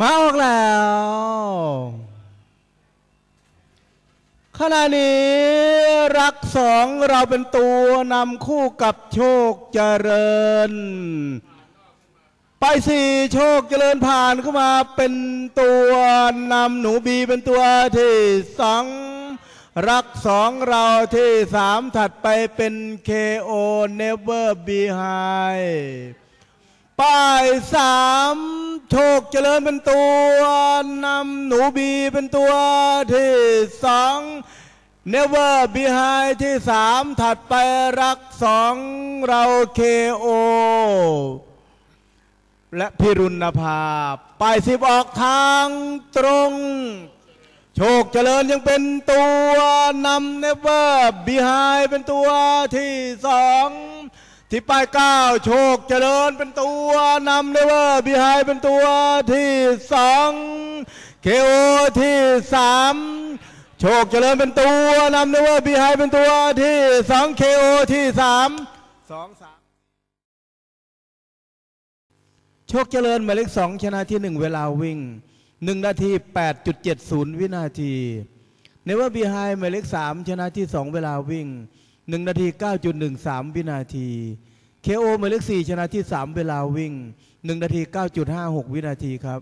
มาออกแล้วขณะนี้รักสองเราเป็นตัวนำคู่กับโชคเจริญ ไปสี่โชคเจริญผ่านเข้ามาเป็นตัวนำหนูบีเป็นตัวที่สองรักสองเราที่สามถัดไปเป็น KO Never Behind ป้ายสามโชคเจริญเป็นตัวนำหนูบีเป็นตัวที่สองเนเวอร์บีไฮที่สามถัดไปรักสองเราเคโอและพิรุณภาพป้ายสิบออกทางตรง โชคเจริญยังเป็นตัวนำเนเวอร์บีไฮเป็นตัวที่สอง ที่ป้ายเก้าโชคเจริญเป็นตัวนำเนเวอร์บีไฮเป็นตัวที่สองเคโอที่สามโชคเจริญเป็นตัวนำเนเวอร์บีไฮเป็นตัวที่สองเคโอที่สามสองสามโชคเจริญหมายเลขสองชนะที่หนึ่งเวลาวิ่งหนึ่งนาทีแปดจุดเจ็ดศูนย์วินาทีเนเวอร์บีไฮหมายเลขสามชนะที่สองเวลาวิ่ง หนึ่งนาทีเก้าจุดหนึ่งสามวินาทีเคโอหมายเลขสี่ชนะที่สามเวลาวิ่งหนึ่งนาทีเก้าจุดห้าหกวินาทีครับ